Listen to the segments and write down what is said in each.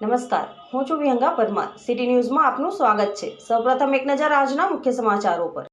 નમસ્કાર, હું છું વિહંગા પરમાર. સિટી ન્યૂઝમાં આપનું સ્વાગત છે. સૌપ્રથમ એક નજર આજના મુખ્ય સમાચારો પર.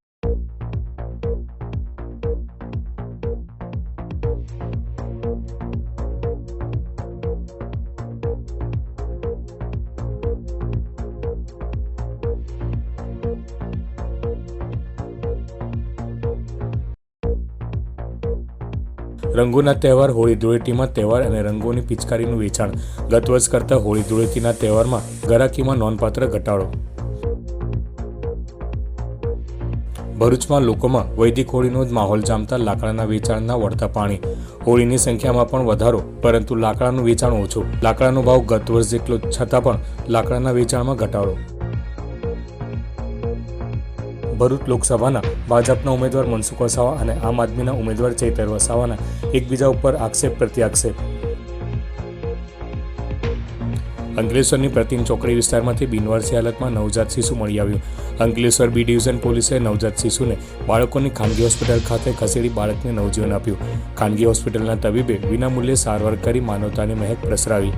રંગોના તહેવાર, હોળી ધૂળેટીમાં તહેવાર અને રંગોની પિચકારીનું વેચાણ. ગત વર્ષ કરતાં હોળી ધૂળેટીના તહેવારમાં ગરાકીમાં નોંધપાત્ર ઘટાડો. ભરૂચમાં લોકોમાં વૈદિક હોળીનો જ માહોલ જામતા લાકડાના વેચાણના વળતા પાણી. હોળીની સંખ્યામાં પણ વધારો, પરંતુ લાકડાનું વેચાણ ઓછું. લાકડાનો ભાવ ગત વર્ષ જેટલો છતાં પણ લાકડાના વેચાણમાં ઘટાડો. ભરૂચ લોકસભાના ભાજપના ઉમેદવાર મનસુખ વસાવા અને આમ આદમીના ઉમેદવાર ચૈતર વસાવાના એકબીજા ઉપર આક્ષેપ પ્રત્યાક્ષેપ. અંકલેશ્વરની પ્રતિમ ચોકડી વિસ્તારમાંથી બિનવારસી હાલતમાં નવજાત શિશુ મળી આવ્યું. અંકલેશ્વર બી ડિવિઝન પોલીસે નવજાત શિશુને બાળકોની ખાનગી હોસ્પિટલ ખાતે ખસેડી બાળકને નવજીવન આપ્યું. ખાનગી હોસ્પિટલના તબીબે વિનામૂલ્યે સારવાર કરી માનવતાની મહેક પ્રસરાવી.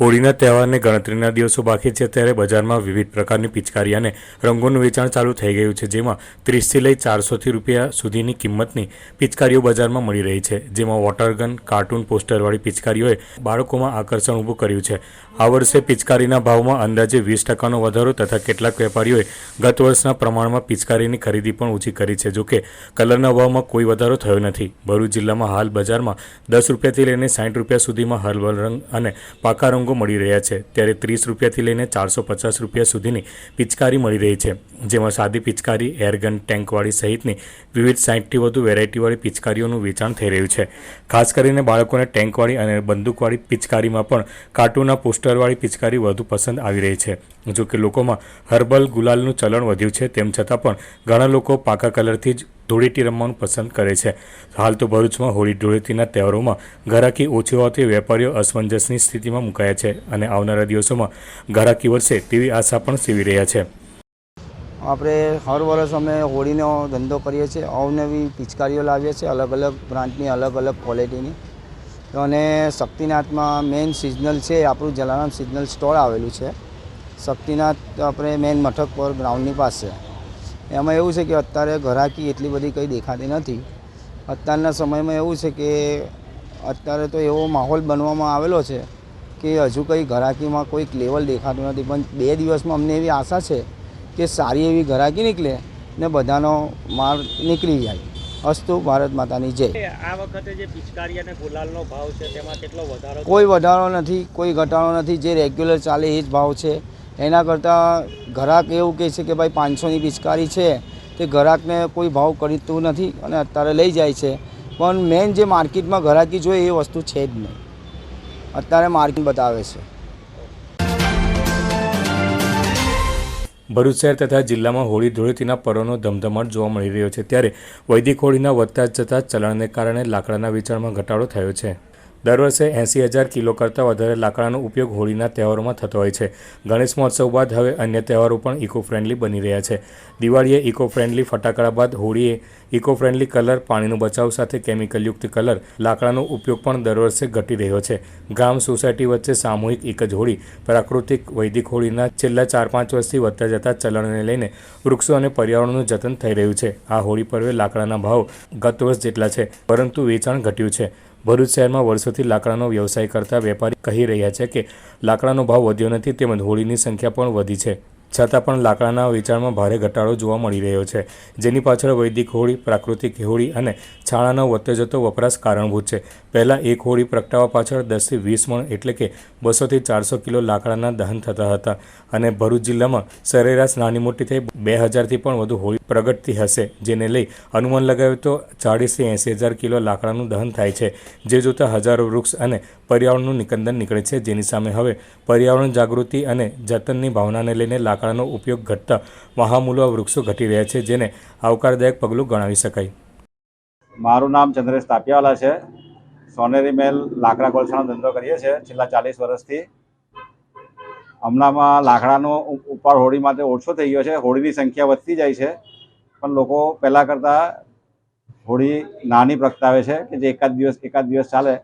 હોળીના તહેવારને ગણતરીના દિવસો બાકી છે, ત્યારે બજારમાં વિવિધ પ્રકારની પિચકારી અને રંગોનું વેચાણ ચાલુ થઈ ગયું છે, જેમાં ત્રીસથી લઈ ચારસોથી રૂપિયા સુધીની કિંમતની પિચકારીઓ બજારમાં મળી રહી છે, જેમાં વોટરગન કાર્ટૂન પોસ્ટરવાળી પિચકારીઓએ બાળકોમાં આકર્ષણ ઊભું કર્યું છે. આ વર્ષે પિચકારીના ભાવમાં અંદાજે વીસ ટકાનો વધારો તથા કેટલાક વેપારીઓએ ગત વર્ષના પ્રમાણમાં પિચકારીની ખરીદી પણ ઓછી કરી છે જોકે કલરના ભાવમાં કોઈ વધારો થયો નથી. ભરૂચ જિલ્લામાં હાલ બજારમાં દસ રૂપિયાથી લઈને સાઠ રૂપિયા સુધીમાં હર્બલ રંગ અને પાકા રંગો મળી રહ્યા છે. ત્યારે ત્રીસ રૂપિયાથી લઈને ચારસો પચાસ રૂપિયા સુધીની પિચકારી મળી રહી છે. જેમાં સાદી પિચકારી, એરગન, ટેન્કવાળી સહિતની વિવિધ સાઠથી વધુ વેરાયટીવાળી પિચકારીઓનું વેચાણ થઈ રહ્યું છે. ખાસ કરીને બાળકોને ટેન્કવાળી અને બંદૂકવાળી પિચકારીમાં પણ કાર્ટૂનના પોસ્ટરવાળી પિચકારી વધુ પસંદ આવી રહી છે. જો કે લોકોમાં હર્બલ ગુલાલનું ચલણ વધ્યું છે, તેમ છતાં પણ ઘણા લોકો પાકા કલરથી જ ધૂળેટી રમવાનું પસંદ કરે છે. હાલ તો ભરૂચમાં હોળી ધૂળેટીના તહેવારોમાં ઘરાકી ઓછી હોવાથી વેપારીઓ અસમંજસની સ્થિતિમાં મુકાયા છે અને આવનારા દિવસોમાં ઘરાકી વધશે તેવી આશા પણ સેવી રહ્યા છે. આપણે હર વર્ષ અમે હોળીનો ધંધો કરીએ છીએ. અવનવી પિચકારીઓ લાવીએ છીએ અલગ અલગ બ્રાન્ડની, અલગ અલગ ક્વોલિટીની. અને શક્તિનાથમાં મેઇન સિઝનલ છે આપણું જલારામ સિઝનલ સ્ટોર આવેલું છે. શક્તિનાથ આપણે મેઇન મથક પર ગ્રાઉન્ડની પાસે. એમાં એવું છે કે અત્યારે ઘરાકી એટલી બધી કંઈ દેખાતી નથી. અત્યારના સમયમાં એવું છે કે અત્યારે તો એવો માહોલ બનવામાં આવેલો છે કે હજુ કંઈ ઘરાકીમાં કોઈક લેવલ દેખાતું નથી. પણ બે દિવસમાં અમને એવી આશા છે કે સારી એવી ઘરાકી નીકળે ને બધાનો માલ નીકળી જાય. અસ્તુ ભારત માતાની જય. આ વખતે જે પિચકારી અને ગુલાલનો ભાવ છે તેમાં કેટલો વધારો કોઈ વધારો નથી કોઈ ઘટાડો નથી. જે રેગ્યુલર ચાલે એ જ ભાવ છે. એના કરતાં ઘરાક એવું કહે છે કે ભાઈ પાંચસોની પિચકારી છે તે ઘરાકને કોઈ ભાવ કરતું નથી અને અત્યારે લઈ જાય છે. પણ મેઇન જે માર્કેટમાં ઘરાકી જોઈએ એ વસ્તુ છે જ નહીં. અત્યારે માર્કેટ બતાવે છે. ભરૂચ શહેર તથા જિલ્લામાં હોળી ધૂળેટીના પર્વનો ધમધમાટ જોવા મળી રહ્યો છે. ત્યારે વૈદિક હોળીના વધતા જતા ચલણને કારણે લાકડાના વેચાણમાં ઘટાડો થયો છે. દર વર્ષે એંસી હજાર કિલો કરતાં વધારે લાકડાનો ઉપયોગ હોળીના તહેવારોમાં થતો હોય છે. ગણેશ મહોત્સવ બાદ હવે અન્ય તહેવારો પણ ઇકો ફ્રેન્ડલી બની રહ્યા છે. દિવાળીએ ઇકો ફ્રેન્ડલી ફટાકડા બાદ હોળીએ ઇકો ફ્રેન્ડલી કલર, પાણીનો બચાવ સાથે કેમિકલયુક્ત કલર, લાકડાનો ઉપયોગ પણ દર વર્ષે ઘટી રહ્યો છે. ગામ સોસાયટી વચ્ચે સામૂહિક એક જ હોળી. પ્રાકૃતિક વૈદિક હોળીના છેલ્લા ચાર પાંચ વર્ષથી વધતા જતા ચલણને લઈને વૃક્ષો અને પર્યાવરણનું જતન થઈ રહ્યું છે. આ હોળી પર્વે લાકડાના ભાવ ગત વર્ષ જેટલા છે, પરંતુ વેચાણ ઘટ્યું છે. ભરૂચ શહેરમાં વર્ષોથી લાકડાનો વ્યવસાય કરતા વેપારી કહી રહ્યા છે કે લાકડાનો ભાવ વધ્યો નથી તેમજ હોળીની સંખ્યા પણ વધી છે. છતાં પણ લાકડાના વેચાણમાં ભારે ઘટાડો જોવા મળી રહ્યો છે. જેની પાછળ વૈદિક હોળી પ્રાકૃતિક હોળી અને છાણાનો વધતો જતો વપરાશ કારણભૂત છે. પહેલાં એક હોળી પ્રગટાવા પાછળ દસથી વીસ મણ એટલે કે બસોથી ચારસો કિલો લાકડાના દહન થતા હતા અને ભરૂચ જિલ્લામાં સરેરાશ નાની મોટી થઈ બે હજારથી પણ વધુ હોળી પ્રગટતી હશે, જેને લઈ અનુમાન લગાવ્યું તો ચાળીસથી એંસી હજાર કિલો લાકડાનું દહન થાય છે, જે જોતાં હજારો વૃક્ષ અને પર્યાવરણનું નિકંદન નીકળે છે. જેની સામે હવે પર્યાવરણ જાગૃતિ અને જતનની ભાવનાને લઈને લાકડાનો ઉપયોગ ઘટતા મહામૂલવા વૃક્ષો ઘટી રહ્યા છે, જેને આવકારદાયક પગલું ગણાવી શકાય. મારું નામ ચંદ્રેશ તાપિયાવાલા છે. સોનેરી મેલ લાકડા કોલસાનો ધંધો કરીએ છીએ. છેલ્લા ચાલીસ વર્ષથી. હમણાંમાં લાકડાનો ઉપાડ હોળી માટે ઓછો થઈ ગયો છે. હોળીની સંખ્યા વધતી જાય છે. પણ લોકો પહેલાં કરતાં હોળી નાની પ્રગટાવે છે કે જે એકાદ દિવસ એકાદ દિવસ ચાલે.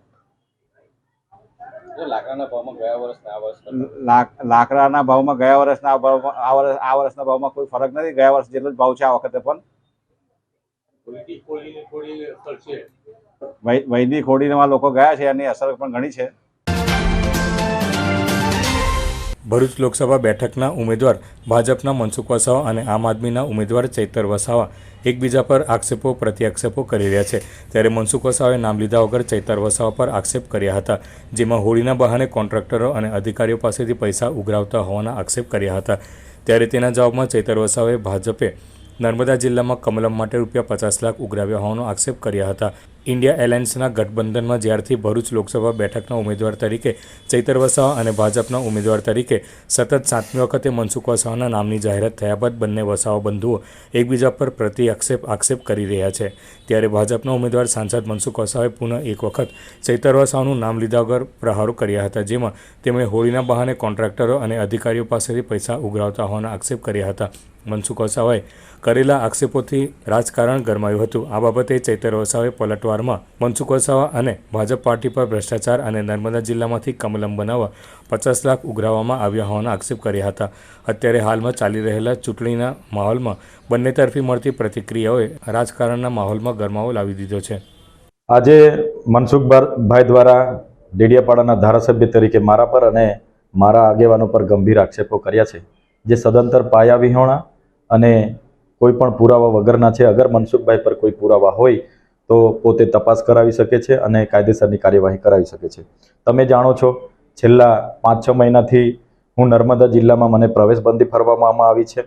લાકડાના ભાવમાં ગયા વર્ષના આ વર્ષ આ વર્ષના ભાવમાં કોઈ ફરક નથી. ગયા વર્ષ જેટલો જ ભાવ છે આ વખતે પણ. વૈ- ખોડીમાં લોકો ગયા છે એની અસર પણ ઘણી છે. ભરૂચ લોકસભા બેઠકના ઉમેદવાર ભાજપના મનસુખ વસાવા અને આમ આદમીના ઉમેદવાર ચૈતર વસાવા એકબીજા પર આક્ષેપો પ્રત્યાક્ષેપો કરી રહ્યા છે. ત્યારે મનસુખ વસાવાએ નામ લીધા વગર ચૈતર વસાવા પર આક્ષેપ કર્યા હતા જેમાં હોળીના બહાને કોન્ટ્રાક્ટરો અને અધિકારીઓ પાસેથી પૈસા ઉઘરાવતા હોવાના આક્ષેપ કર્યા હતા. ત્યારે તેના જવાબમાં ચૈતર વસાવાએ ભાજપે નર્મદા જિલ્લામાં કમલમ માટે રૂપિયા પચાસ લાખ ઉઘરાવ્યા હોવાનો આક્ષેપ કર્યા હતા. ઇન્ડિયા એલાયન્સના ગઠબંધનમાં જ્યારથી ભરૂચ લોકસભા બેઠકના ઉમેદવાર તરીકે ચૈતર વસાવા અને ભાજપના ઉમેદવાર તરીકે સતત સાતમી વખતે મનસુખ વસાવાના નામની જાહેરાત થયા બાદ બંને વસાવા બંધુઓ એકબીજા પર પ્રતિ આક્ષેપ આક્ષેપ કરી રહ્યા છે. ત્યારે ભાજપના ઉમેદવાર સાંસદ મનસુખ વસાવાએ પુનઃ એક વખત ચૈતર વસાવાનું નામ લીધા વગર પ્રહારો કર્યા હતા, જેમાં તેમણે હોળીના બહાને કોન્ટ્રાક્ટરો અને અધિકારીઓ પાસેથી પૈસા ઉઘરાવતા હોવાના આક્ષેપ કર્યા હતા. મનસુખ વસાવાએ કરેલા આક્ષેપોથી રાજકારણ ગરમાયું હતું. આ બાબતે ચૈતર વસાવાએ પલટવારમાં મનસુખ વસાવા અને ભાજપ પાર્ટી પર ભ્રષ્ટાચાર અને નર્મદા જિલ્લામાંથી કમલમ બનાવવા પચાસ લાખ ઉઘરાવવામાં આવ્યા હોવાના આક્ષેપ કર્યા હતા. અત્યારે હાલમાં ચાલી રહેલા ચૂંટણીના માહોલમાં બંને તરફી મળતી પ્રતિક્રિયાઓએ રાજકારણના માહોલમાં ગરમાવો લાવી દીધો છે. આજે મનસુખભાઈ દ્વારા ડેડિયાપાડાના ધારાસભ્ય તરીકે મારા પર અને મારા આગેવાનો પર ગંભીર આક્ષેપો કર્યા છે. જે સદંતર પાયા વિહોણા અને કોઈ પણ પુરાવા વગરના છે, અગર મનસુખભાઈ પર કોઈ પુરાવા હોય, તો પોતે તપાસ કરાવી શકે છે અને કાયદેસરની કાર્યવાહી કરાવી શકે છે. તમે જાણો છો, છેલ્લા પાંચ છ મહિનાથી હું નર્મદા જિલ્લામાં મને પ્રવેશબંધી ફરવામાં આવી છે.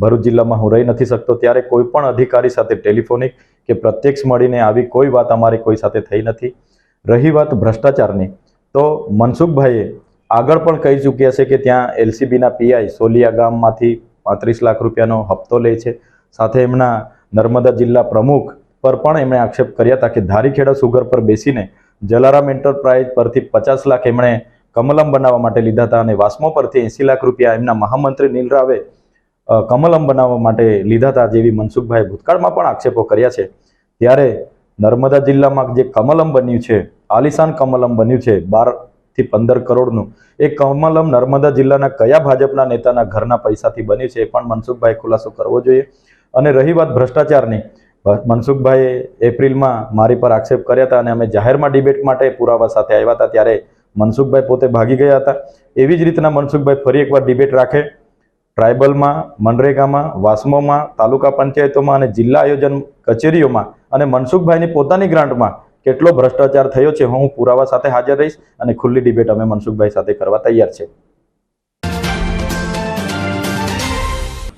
ભરૂચ જિલ્લામાં હું રહી નથી શકતો. ત્યારે કોઈ પણ અધિકારી સાથે ટેલિફોનિક કે પ્રત્યક્ષ મળીને આવી કોઈ વાત અમારી કોઈ સાથે થઈ નથી. રહી વાત ભ્રષ્ટાચારની. તો મનસુખભાઈએ આગળ પણ કહી ચૂક્યા છે કે ત્યાં એલસીબીના પીઆઈ સોલિયા ગામમાંથી પાંત્રીસ લાખ રૂપિયાનો હપ્તો લે છે. સાથે એમના નર્મદા જિલ્લા પ્રમુખ પર પણ એમણે આક્ષેપ કર્યા હતા કે ધારીખેડા સુગર પર બેસીને જલારામ એન્ટરપ્રાઇઝ પરથી પચાસ લાખ એમણે કમલમ બનાવવા માટે લીધા હતા અને વાસ્મો પરથી એંસી લાખ રૂપિયા એમના મહામંત્રી નીલ રાવે કમલમ બનાવવા માટે લીધા હતા જેવી મનસુખભાઈ ભૂતકાળમાં પણ આક્ષેપો કર્યા છે. ત્યારે નર્મદા જિલ્લામાં જે કમલમ બન્યું છે, આલિશાન કમલમ બન્યું છે, બાર થી પંદર કરોડનું. એ કમલમ નર્મદા જિલ્લાના કયા ભાજપના નેતાના ઘરના પૈસાથી બન્યું છે એ પણ મનસુખભાઈ ખુલાસો કરવો જોઈએ. અને રહી વાત ભ્રષ્ટાચારની. મનસુખભાઈએ એપ્રિલમાં મારી પર આક્ષેપ કર્યા હતા અને અમે જાહેરમાં ડિબેટ માટે પુરાવા સાથે આવ્યા હતા ત્યારે મનસુખભાઈ પોતે ભાગી ગયા હતા. એવી જ રીતના મનસુખભાઈ ફરી એકવાર ડિબેટ રાખે. ટ્રાઇબલમાં, મનરેગામાં, વાસ્મોમાં, તાલુકા પંચાયતોમાં અને જિલ્લા આયોજન કચેરીઓમાં અને મનસુખભાઈની પોતાની ગ્રાન્ટમાં કેટલો ભ્રષ્ટાચાર થયો છે હું પુરાવા સાથે હાજર રહીશ અને ખુલ્લી ડિબેટ અમે મનસુખભાઈ સાથે કરવા તૈયાર છે.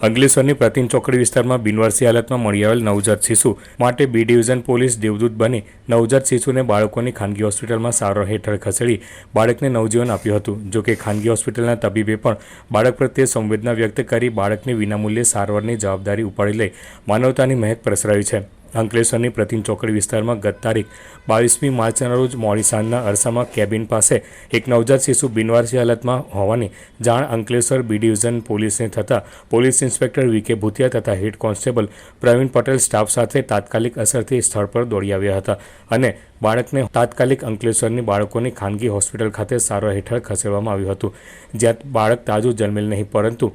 અંગલેશ્વરની પ્રતિમ ચોકડી વિસ્તારમાં બિનવારસી હાલતમાં મળી આવેલ નવજાત શિશુ માટે બી ડિવિઝન પોલીસ દેવદૂત બની નવજાત શિશુને બાળકોની ખાનગી હોસ્પિટલમાં સારવાર હેઠળ ખસેડી બાળકને નવજીવન આપ્યું હતું. જો કે ખાનગી હોસ્પિટલના તબીબે પણ બાળક પ્રત્યે સંવેદના વ્યક્ત કરી બાળકની વિનામૂલ્યે સારવારની જવાબદારી ઉપાડી લઈ માનવતાની મહેક પ્રસરાવી છે. અંકલેશ્વરની પ્રતિમ ચોકડી વિસ્તારમાં ગત તારીખ બાવીસમી માર્ચના રોજ મોડી સાંજના અરસામાં કેબિન પાસે એક નવજાત શિશુ બિનવારસી હાલતમાં હોવાની જાણ અંકલેશ્વર બી ડિવિઝન પોલીસને થતાં પોલીસ ઇન્સ્પેક્ટર વી કે ભૂતિયા તથા head constable Pravin Patel staff સાથે તાત્કાલિક અસરથી સ્થળ પર દોડી આવ્યા હતા અને બાળકને તાત્કાલિક અંકલેશ્વરની બાળકોની ખાનગી હોસ્પિટલ ખાતે સારવાર હેઠળ ખસેડવામાં આવ્યું હતું. જ્યાં બાળક તાજું જન્મેલ નહીં, પરંતુ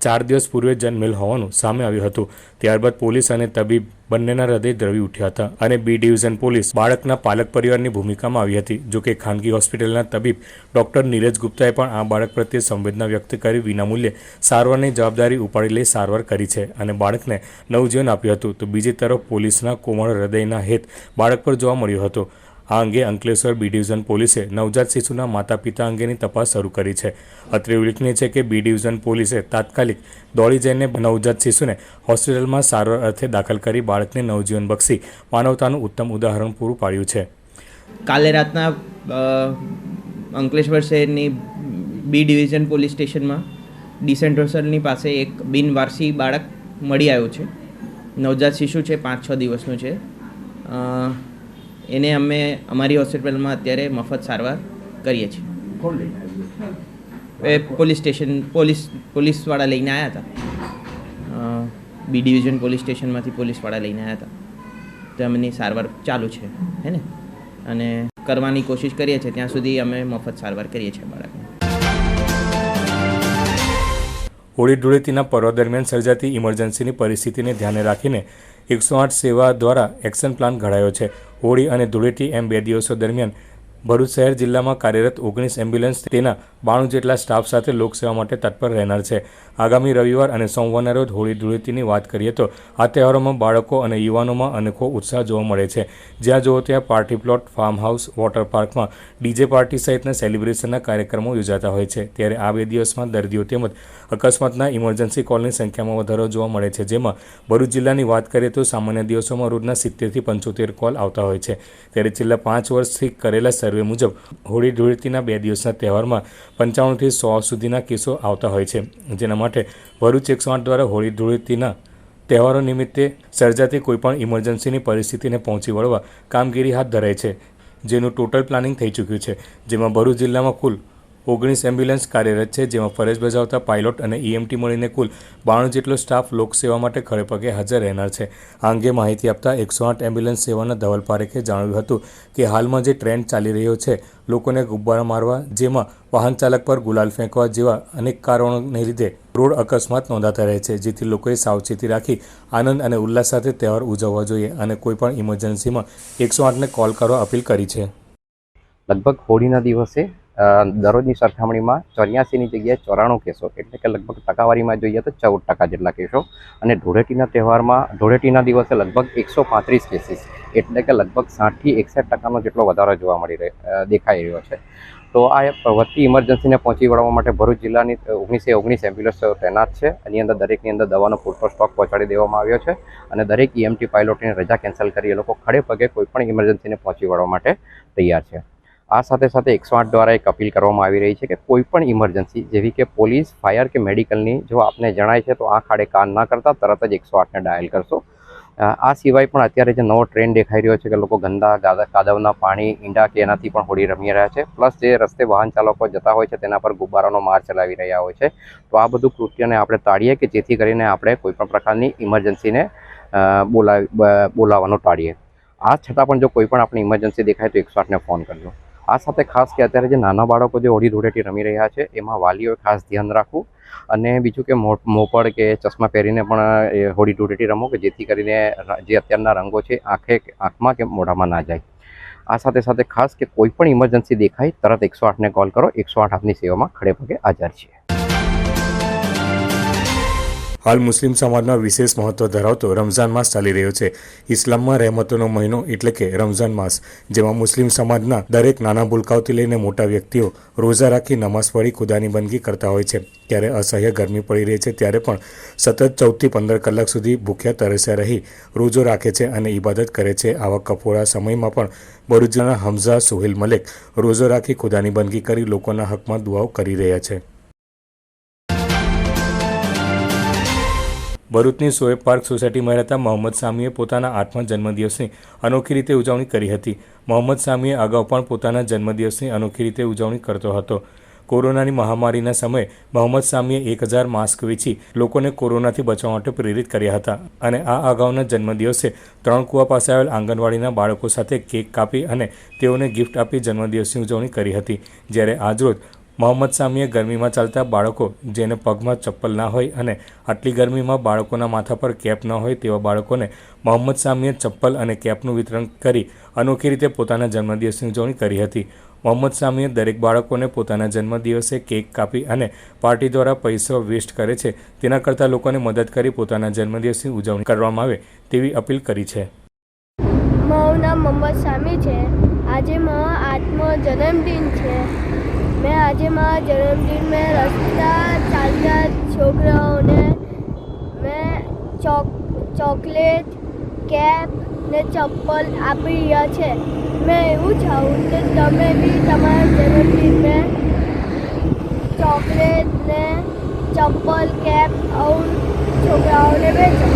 ચાર દિવસ પૂર્વે જન્મેલ હોવાનું સામે આવ્યું હતું. ત્યારબાદ પોલીસ અને તબીબ બંનેના હૃદય દ્રવી ઉઠ્યા હતા અને બી ડિવિઝન પોલીસ બાળકના પાલક પરિવારની ભૂમિકામાં આવી હતી. જો કે ખાનગી હોસ્પિટલના તબીબ ડોક્ટર નીરજ ગુપ્તાએ પણ આ બાળક પ્રત્યે સંવેદના વ્યક્ત કરી વિનામૂલ્યે સારવારની જવાબદારી ઉપાડી લઈ સારવાર કરી છે અને બાળકને નવજીવન આપ્યું હતું. તો બીજી તરફ પોલીસના કોમળ હૃદયના હેત બાળક પર જોવા મળ્યો હતો. આ અંગે અંકલેશ્વર બી ડિવિઝન પોલીસે નવજાત શિશુના માતા પિતા અંગેની તપાસ શરૂ કરી છે. અત્રે ઉલ્લેખનીય છે કે બી ડિવિઝન પોલીસે તાત્કાલિક દોડી જઈને નવજાત શિશુને હોસ્પિટલમાં સારવાર અર્થે દાખલ કરી બાળકને નવજીવન બક્ષી માનવતાનું ઉત્તમ ઉદાહરણ પૂરું પાડ્યું છે. કાલે રાતના અંકલેશ્વર શહેરની બી ડિવિઝન પોલીસ સ્ટેશનમાં ડિસેન્ટ્રોસલની પાસે એક બિનવારસી બાળક મળી આવ્યો છે. નવજાત શિશુ છે, પાંચ છ દિવસનું છે. એને અમે અમારી હોસ્પિટલમાં અત્યારે મફત સારવાર કરીએ છીએ. એ પોલીસ સ્ટેશન પોલીસ પોલીસવાળા લઈને આવ્યા હતા. બી ડિવિઝન પોલીસ સ્ટેશનમાંથી પોલીસવાળા લઈને આવ્યા હતા. તેમની સારવાર ચાલુ છે હે ને? અને કરવાની કોશિશ કરીએ છીએ ત્યાં સુધી અમે મફત સારવાર કરીએ છીએ બાળકને. હોળી ધૂળેટીના પર્વ દરમિયાન સર્જાતી ઇમરજન્સીની પરિસ્થિતિને ધ્યાને રાખીને એકસો આઠ સેવા દ્વારા એક્શન પ્લાન ઘડાયો છે. હોળી અને ધૂળેટી એમ બે દિવસો દરમિયાન ભરૂચ શહેર જિલ્લામાં કાર્યરત ઓગણીસ એમ્બ્યુલન્સ તેના બાણું જેટલા સ્ટાફ સાથે લોકસેવા માટે તત્પર રહેનાર છે. આગામી રવિવાર અને સોમવારના રોજ હોળી ધૂળેટીની વાત કરીએ તો આ તહેવારોમાં બાળકો અને યુવાનોમાં અનેકો ઉત્સાહ જોવા મળે છે. જ્યાં જુઓ ત્યાં party plot farm house water પાર્કમાં ડીજે પાર્ટી સહિતના સેલિબ્રેશનના કાર્યક્રમો યોજાતા હોય છે. ત્યારે આ બે દિવસમાં દર્દીઓ તેમજ અકસ્માતના ઇમરજન્સી કોલની સંખ્યામાં વધારો જોવા મળે છે. જેમાં ભરૂચ જિલ્લાની વાત કરીએ તો સામાન્ય દિવસોમાં રોજના સિત્તેરથી પંચોતેર કોલ આવતા હોય છે. ત્યારે છેલ્લા પાંચ વર્ષથી કરેલા સર્વે મુજબ હોળી ધૂળેટીના બે દિવસના તહેવારમાં પંચાણુંથી સો સુધીના કેસો આવતા હોય છે. જેના માટે ભરૂચ એકસો આઠ દ્વારા હોળી ધૂળેટીના તહેવારો નિમિત્તે સર્જાતી કોઈપણ ઇમરજન્સીની પરિસ્થિતિને પહોંચી વળવા કામગીરી હાથ ધરાઈ છે, જેનું ટોટલ પ્લાનિંગ થઈ ચૂક્યું છે. જેમાં ભરૂચ જિલ્લામાં કુલ ઓગણીસ એમ્બ્યુલન્સ કાર્યરત છે, જેમાં ફરજ બજાવતા પાયલોટ અને ઈએમટી મળીને કુલ બાણું જેટલો સ્ટાફ લોકસેવા માટે ખડેપગે હાજર રહેનાર છે. આ અંગે માહિતી આપતા એકસો આઠ એમ્બ્યુલન્સ સેવાના ધવલ પારેખે જણાવ્યું હતું કે હાલમાં જે ટ્રેન્ડ ચાલી રહ્યો છે, લોકોને ગુબ્બારા મારવા, જેમાં વાહન ચાલક પર ગુલાલ ફેંકવા જેવા અનેક કારણોને લીધે રોડ અકસ્માત નોંધાતા રહે છે, જેથી લોકોએ સાવચેતી રાખી, આનંદ અને ઉલ્લાસ સાથે તહેવાર ઉજવવા જોઈએ અને કોઈપણ ઇમરજન્સીમાં એકસો આઠને કોલ કરવા અપીલ કરી છે. લગભગ હોળીના દિવસે દરરોજની સરખામણીમાં ચોર્યાસીની જગ્યાએ ચોરાણું કેસો, એટલે કે લગભગ ટકાવારીમાં જોઈએ તો ચૌદ ટકા જેટલા કેસો. અને ધૂળેટીના તહેવારમાં, ધૂળેટીના દિવસે લગભગ એકસો પાંત્રીસ કેસીસ, એટલે કે લગભગ સાઠથી એકસઠ ટકાનો જેટલો વધારો જોવા મળી દેખાઈ રહ્યો છે. તો આ વધતી ઇમરજન્સીને પહોંચી વળવા માટે ભરૂચ જિલ્લાની ઓગણીસે ઓગણીસ એમ્બ્યુલન્સ તૈનાત છે. એની અંદર દરેકની અંદર દવાનો પૂરતો સ્ટોક પહોંચાડી દેવામાં આવ્યો છે. અને દરેક ઈએમટી પાયલોટની રજા કેન્સલ કરી એ લોકો ખડે પગે કોઈપણ ઇમરજન્સીને પહોંચી વળવા માટે તૈયાર છે. આ સાથે સાથે એકસો આઠ દ્વારા એક અપીલ કરવામાં આવી રહી છે કે કોઈ પણ ઇમરજન્સી, જેવી કે પોલીસ, ફાયર કે મેડિકલની, જો આપને જણાય છે તો આ ખાડે કાન ના કરતા તરત જ એકસો આઠને ડાયલ કરશો. આ સિવાય પણ અત્યારે જે નવો ટ્રેન્ડ દેખાઈ રહ્યો છે કે લોકો ગંદા કાદવના પાણી, ઈંડા કે એનાથી પણ હોળી રમી રહ્યા છે, પ્લસ જે રસ્તે વાહન ચાલકો જતા હોય છે તેના પર ગુબ્બારાનો માર ચલાવી રહ્યા હોય છે, તો આ બધું કૃત્યને આપણે ટાળીએ કે જેથી કરીને આપણે કોઈ પણ પ્રકારની ઇમરજન્સીને બોલાવી બોલાવવાનું ટાળીએ. આ છતાં પણ જો કોઈ પણ આપણી ઇમરજન્સી દેખાય તો એકસો આઠને ફોન કરજો. આ સાથે ખાસ કે અત્યારે જે નાના બાળકો જે હોળી ધૂળેટી રમી રહ્યા છે, એમાં વાલીઓએ ખાસ ધ્યાન રાખવું અને બીજું કે મોપડ કે ચશ્મા પહેરીને પણ હોળી ધૂળેટી રમો કે જેથી કરીને જે અત્યારના રંગો છે, આંખે આંખમાં કે મોઢામાં ના જાય. આ સાથે સાથે ખાસ કે કોઈ પણ ઇમરજન્સી દેખાય, તરત એકસો આઠને કોલ કરો, એકસો આઠ આપની સેવામાં ખડે પગે હાજર છે હાલ મુસ્લિમ સમાજમાં વિશેષ મહત્વ ધરાવતો રમઝાન માસ ચાલી રહ્યો છે. ઇસ્લામમાં રહેમતોનો મહિનો એટલે કે રમઝાન માસ, જેમાં મુસ્લિમ સમાજના દરેક નાના ભૂલકાઓથી લઈને મોટા વ્યક્તિઓ રોજા રાખી નમાઝ પઢી ખુદાની બંદગી કરતા હોય છે. ત્યારે અસહ્ય ગરમી પડી રહી છે, ત્યારે પણ સતત ચૌદથી પંદર કલાક સુધી ભૂખ્યા તરસ્યા રહી રોજો રાખે છે અને ઇબાદત કરે છે. આવા કફોળા સમયમાં પણ ભરૂચના હમઝા સુહેલ મલેક રોજો રાખી ખુદાની બંદગી કરી લોકોના હકમાં દુઆઓ કરી રહ્યા છે. ભરૂચની સોએબ પાર્ક સોસાયટીમાં રહેતા મોહમ્મદ સામીએ પોતાના આઠમા જન્મદિવસની અનોખી રીતે ઉજવણી કરી હતી. મોહમ્મદ સામીએ અગાઉ પણ પોતાના જન્મદિવસની અનોખી રીતે ઉજવણી કરતો હતો. કોરોનાની મહામારીના સમયે મોહમ્મદ સામીએ એક હજાર માસ્ક વેચી લોકોને કોરોનાથી બચવા માટે પ્રેરિત કર્યા હતા અને આ અગાઉના જન્મદિવસે ત્રણ કુવા પાસે આવેલ આંગણવાડીના બાળકો સાથે કેક કાપી અને તેઓને ગિફ્ટ આપી જન્મદિવસની ઉજવણી કરી હતી. જ્યારે આજરોજ મોહમ્મદ સામીએ ગરમીમાં ચાલતા બાળકો જેને પગમાં ચપ્પલ ના હોય અને આટલી ગરમીમાં બાળકોના માથા પર કેપ ન હોય તેવા બાળકોને મોહમ્મદ સામીએ ચપ્પલ અને કેપનું વિતરણ કરી અનોખી રીતે પોતાના જન્મદિવસની ઉજવણી કરી હતી. મોહમ્મદ સામીએ દરેક બાળકોને પોતાના જન્મદિવસે કેક કાપી અને પાર્ટી દ્વારા પૈસો વેસ્ટ કરે છે. તેના કરતાં લોકોને મદદ કરી પોતાના જન્મદિવસની ઉજવણી કરવામાં આવે તેવી અપીલ કરી છે. મારું નામ મોહમ્મદ સામી છે. આજે મારો આઠમો જન્મદિન છે. મેં આજે મારા જન્મદિન, મેં રસ્તા ચાલતા છોકરાઓને, મેં ચોક, ચોકલેટ, કેપ ને ચપ્પલ આપી રહ્યા છે. મેં એવું ચાહું કે તમે બી તમારા જન્મદિન ચોકલેટ ને ચપ્પલ, કેપ આવું છોકરાઓને વેચો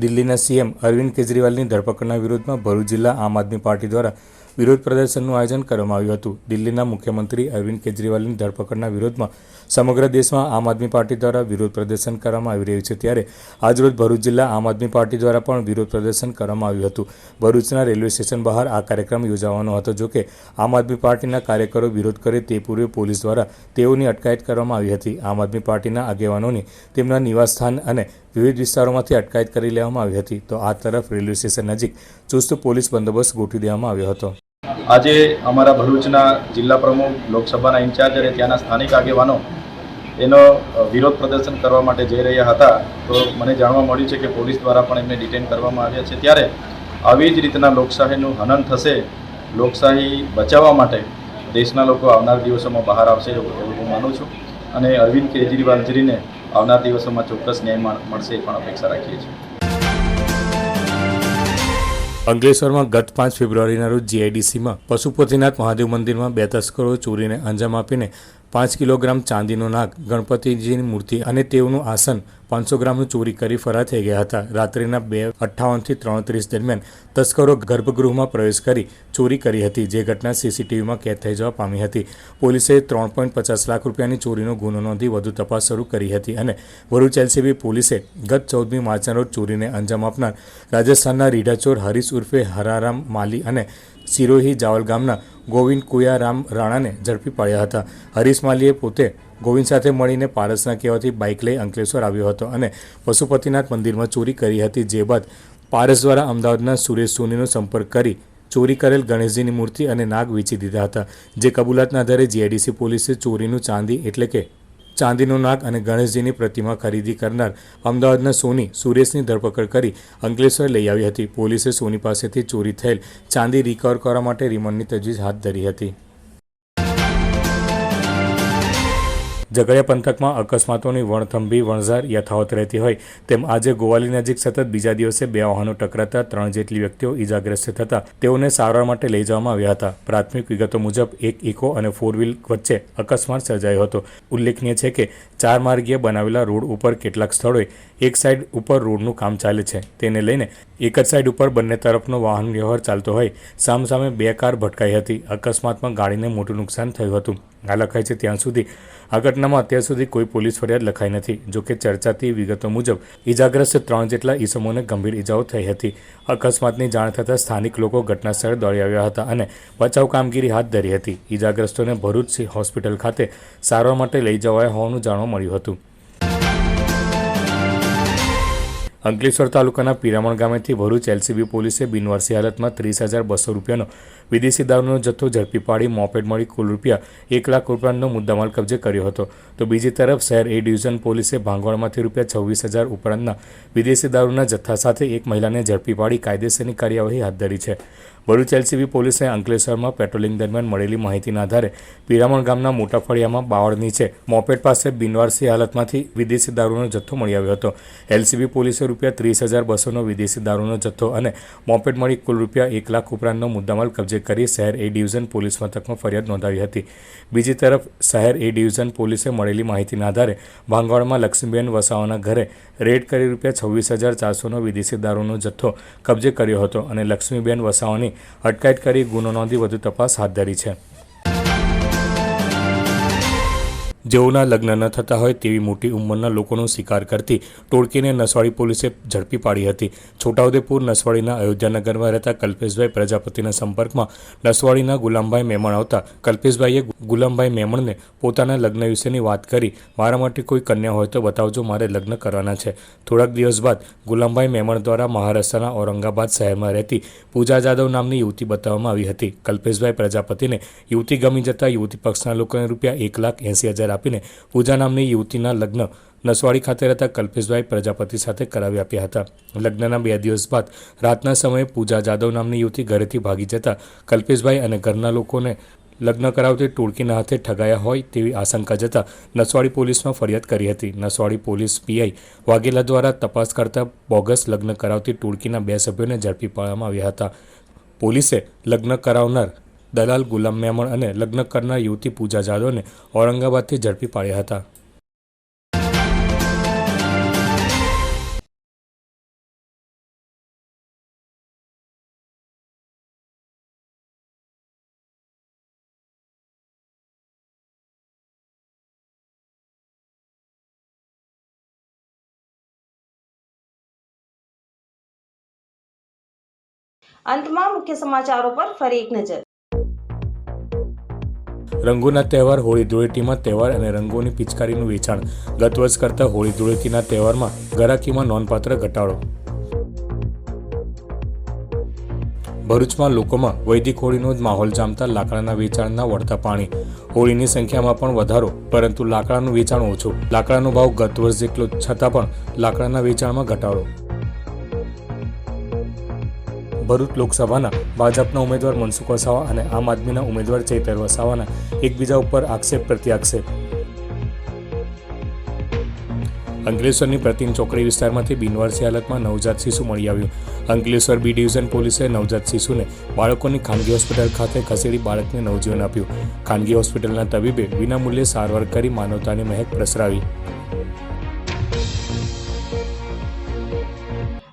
દિલ્હીના સીએમ અરવિંદ કેજરીવાલની ધરપકડના વિરોધમાં ભરૂચ જિલ્લા આમ આદમી પાર્ટી દ્વારા વિરોધ પ્રદર્શનનું આયોજન કરવામાં આવ્યું હતું. દિલ્હીના મુખ્યમંત્રી અરવિંદ કેજરીવાલની ધરપકડના વિરોધમાં સમગ્ર દેશમાં આમ આદમી પાર્ટી દ્વારા વિરોધ પ્રદર્શન કરવામાં આવી રહ્યું છે. ત્યારે આજરોજ ભરૂચ જિલ્લા આમ આદમી પાર્ટી દ્વારા પણ વિરોધ પ્રદર્શન કરવામાં આવ્યું હતું. ભરૂચના રેલવે સ્ટેશન બહાર આ કાર્યક્રમ યોજાવાનો હતો. જોકે આમ આદમી પાર્ટીના કાર્યકરો વિરોધ કરે તે પૂર્વે પોલીસ દ્વારા તેઓની અટકાયત કરવામાં આવી હતી. આમ આદમી પાર્ટીના આગેવાનોની તેમના નિવાસસ્થાન અને વિવિધ વિસ્તારોમાંથી અટકાયત કરી લેવામાં આવી હતી. તો આ તરફ રેલવે સ્ટેશન નજીક ચુસ્ત પોલીસ બંદોબસ્ત ગોઠવી દેવામાં આવ્યો હતો. આજે અમારા ભરૂચના જિલ્લા પ્રમુખ, લોકસભાના ઇન્ચાર્જ અને ત્યાંના સ્થાનિક આગેવાનો એનો વિરોધ પ્રદર્શન કરવા માટે જઈ રહ્યા હતા. તો મને જાણવા મળ્યું છે કે પોલીસ દ્વારા પણ એમને ડિટેન કરવામાં આવ્યા છે. ત્યારે આવી જ રીતના લોકશાહીનું હનન થશે, લોકશાહી બચાવવા માટે દેશના લોકો આવનાર દિવસોમાં બહાર આવશે એવું હું માનું છું. અને અરવિંદ કેજરીવાલજીને આવનાર દિવસોમાં ચોક્કસ ન્યાય મળ- મળશે એ પણ અપેક્ષા રાખીએ છીએ. અંકલેશ્વરમાં ગત પાંચ ફેબ્રુઆરીના રોજ જીઆઈડીસીમાં પશુપતિનાથ મહાદેવ મંદિરમાં બે તસ્કરો ચોરીને અંજામ આપીને પાંચ કિલોગ્રામ ચાંદીનો નાગ, ગણપતિજીની મૂર્તિ અને તેઓનું આસન પાંચસો ગ્રામનું ચોરી કરી ફરાર થઈ ગયા હતા. રાત્રિના બે અઠ્ઠાવનથી ત્રણત્રીસ દરમિયાન તસ્કરો ગર્ભગૃહમાં પ્રવેશ કરી ચોરી કરી હતી, જે ઘટના સીસીટીવીમાં કેદ થઈ જવા પામી હતી. પોલીસે ત્રણ પોઈન્ટ પચાસ લાખ રૂપિયાની ચોરીનો ગુનો નોંધી વધુ તપાસ શરૂ કરી હતી અને ભરૂચ એલસીબી પોલીસે ગત ચૌદમી માર્ચના રોજ ચોરીને અંજામ આપનાર રાજસ્થાનના રીઢાચોર હરીશ ઉર્ફે હરારામ માલી અને સિરોહી જાવલ ગામના ગોવિંદ કુયારામ રાણાને ઝડપી પાડ્યા હતા. હરીશ માલીએ પોતે ગોવિંદ સાથે મળીને પારસના કહેવાથી બાઇક લઈ અંકલેશ્વર આવ્યો હતો અને પશુપતિનાથ મંદિરમાં ચોરી કરી હતી, જે બાદ પારસ દ્વારા અમદાવાદના સુરેશ સોનીનો સંપર્ક કરી ચોરી કરેલ ગણેશજીની મૂર્તિ અને નાગ વેચી દીધા હતા. જે કબૂલાતના આધારે જીઆઈડીસી પોલીસે ચોરીનું ચાંદી એટલે કે ચાંદીનો નાક અને ગણેશજીની પ્રતિમા ખરીદી કરનાર અમદાવાદના સોની સુરેશની ધરપકડ કરી અંકલેશ્વર લઈ આવી હતી. પોલીસે સોની પાસેથી ચોરી થયેલ ચાંદી રિકવર કરવા માટે રિમાન્ડની તજવીજ હાથ ધરી હતી. ઝઘડિયા પંથકમાં અકસ્માતોની વણથંભી વણઝાર યથાવત રહેતી હોય તેમ આજે ગોવાલી નજીક સતત બીજા દિવસે બે વાહનો ટકરાતા ત્રણ જેટલી વ્યક્તિઓ ઇજાગ્રસ્ત થતા તેઓને સારવાર માટે લઈ જવામાં આવ્યા હતા. પ્રાથમિક વિગતો મુજબ એક ઇકો અને ફોર વ્હીલ વચ્ચે અકસ્માત સર્જાયો હતો. ઉલ્લેખનીય છે કે ચાર માર્ગીય બનાવેલા રોડ ઉપર કેટલાક સ્થળોએ એક સાઈડ ઉપર રોડનું કામ ચાલે છે. તેને લઈને એક જ સાઈડ ઉપર બંને તરફનો વાહન વ્યવહાર ચાલતો હોય. સામસામે બે કાર ભટકાઈ હતી. અકસ્માતમાં ગાડીને મોટું નુકસાન થયું હતું. આ લખાય છે ત્યાં સુધી આ ઘટનામાં અત્યાર સુધી કોઈ પોલીસ ફરિયાદ લખાઈ નથી. જોકે ચર્ચાતી વિગતો મુજબ, ઈજાગ્રસ્ત ત્રણ જેટલા ઈસમોને ગંભીર ઈજાઓ થઈ હતી. અકસ્માતની જાણ થતાં સ્થાનિક લોકો ઘટના સ્થળે દોડી આવ્યા હતા અને બચાવ કામગીરી હાથ ધરી હતી. ઈજાગ્રસ્તોને ભરૂચ હોસ્પિટલ ખાતે સારવાર માટે લઈ જવાયા હોવાનું જાણવા મળ્યું હતું. અંકલેશ્વર તાલુકાના પીરામણ ગામેથી ભરૂચ એલસીબી પોલીસે બિનવારસી હાલતમાં ત્રીસ હજાર બસો રૂપિયાનો વિદેશી દારૂનો જથ્થો ઝડપી પાડી મોપેડ મળી કુલ રૂપિયા એક લાખ રૂપિયાનો મુદ્દામાલ કબજે કર્યો હતો. તો બીજી તરફ શહેર એ ડિવિઝન પોલીસે ભાંગોળમાંથી રૂપિયા છવ્વીસ હજાર ઉપરાંતના વિદેશી દારૂના જથ્થા સાથે એક મહિલાને ઝડપી પાડી કાયદેસરની કાર્યવાહી હાથ ધરી છે. ભરૂચ એલસીબી પોલીસે અંકલેશ્વરમાં પેટ્રોલિંગ દરમિયાન મળેલી માહિતીના આધારે પીરામણ ગામના મોટા ફળિયામાં બાવળ નીચે મોપેડ પાસે બિનવારસી હાલતમાંથી વિદેશી દારૂનો જથ્થો મળી આવ્યો હતો. એલસીબી પોલીસે રૂપિયા ત્રીસ હજાર બસોનો વિદેશી દારૂનો જથ્થો અને મોપેડ મળી કુલ રૂપિયા એક લાખ ઉપરાંતનો મુદ્દામાલ કબજે કરી શહેર એ ડિવિઝન પોલીસ મથકમાં ફરિયાદ નોંધાવી હતી. બીજી તરફ, શહેર એ ડિવિઝન પોલીસે મળેલી માહિતીના આધારે ભાંગવાડમાં લક્ષ્મીબેન વસાવાના ઘરે રેડ કરી રૂપિયા છવ્વીસ હજાર ચારસોનો વિદેશી દારૂનો જથ્થો કબજે કર્યો હતો અને લક્ષ્મીબેન વસાવાની અટકાયત કરી ગુનો નોંધી વધુ તપાસ હાથ ધરી છે. જેઓના લગ્ન ન થતા હોય તેવી મોટી ઉંમરના લોકોનો શિકાર કરતી ટોળકીને નસવાડી પોલીસે ઝડપી પાડી હતી. છોટાઉદેપુર નસવાડીના અયોધ્યાનગરમાં રહેતા કલ્પેશભાઈ પ્રજાપતિના સંપર્કમાં નસવાડીના ગુલામભાઈ મેમણ આવતા કલ્પેશભાઈએ ગુલામભાઈ મેમણને પોતાના લગ્ન વિશેની વાત કરી, મારા માટે કોઈ કન્યા હોય તો બતાવજો મારે લગ્ન કરવાના છે. થોડાક દિવસ બાદ ગુલામભાઈ મેમણ દ્વારા મહારાષ્ટ્રના ઔરંગાબાદ શહેરમાં રહેતી પૂજા જાદવ નામની યુવતી બતાવવામાં આવી હતી. કલ્પેશભાઈ પ્રજાપતિને યુવતી ગમી જતા યુવતી પક્ષના લોકોને રૂપિયા એક લાખ એંસી હજાર આપીને પૂજા નામની યુવતીના લગ્ન નસવાડી ખાતે રહેતા કલ્પેશભાઈ પ્રજાપતિ સાથે કરાવી આપ્યા હતા. લગ્નના બે દિવસ બાદ રાતના સમયે પૂજા જાદવ નામની યુવતી ઘરેથી ભાગી જતા કલ્પેશભાઈ અને ઘરના લોકોને લગ્ન કરાવતી ટોળકીના હાથે ઠગાયા હોય તેવી આશંકા જતા નસવાડી પોલીસમાં ફરિયાદ કરી હતી. નસવાડી પોલીસ પીઆઈ વાઘેલા દ્વારા તપાસ કરતા બોગસ લગ્ન કરાવતી ટોળકીના બે સભ્યોને ઝડપી પાડવામાં આવ્યા હતા. પોલીસે લગ્ન કરાવનાર દલાલ ગુલામ મેમણ અને લગ્ન કરનાર યુવતી પૂજા જાદવને ઔરંગાબાદથી ઝડપી પાડ્યા હતા. અંતમાં મુખ્ય સમાચારો પર ફરી એક નજર. રંગોના તહેવાર, હોળી ધૂળેટીમાં તહેવાર અને રંગોની પિચકારીનું વેચાણ. ગત વર્ષ કરતાં હોળી ધૂળેટીના તહેવારમાં ગરાકીમાં નોંધપાત્ર ઘટાડો. ભરૂચમાં લોકોમાં વૈદિક હોળીનો જ માહોલ જામતા લાકડાના વેચાણના વળતા પાણી. હોળીની સંખ્યામાં પણ વધારો, પરંતુ લાકડાનું વેચાણ ઓછું. લાકડાનો ભાવ ગત વર્ષ જેટલો છતાં પણ લાકડાના વેચાણમાં ઘટાડો. ભરૂચ લોકસભાના ભાજપના ઉમેદવાર મનસુખ વસાવા અને આમ આદમીના ઉમેદવાર ચૈતર વસાવાના એકબીજા ઉપર આક્ષેપ પ્રત્યાક્ષેપ. અંકલેશ્વરની પ્રતિમ ચોકડી વિસ્તારમાંથી બિનવારસી હાલતમાં નવજાત શિશુ મળી આવ્યું. અંકલેશ્વર બી ડિવિઝન પોલીસે નવજાત શિશુને બાળકોની ખાનગી હોસ્પિટલ ખાતે ખસેડી બાળકને નવજીવન આપ્યું. ખાનગી હોસ્પિટલના તબીબે વિનામૂલ્યે સારવાર કરી માનવતાની મહેક પ્રસરાવી.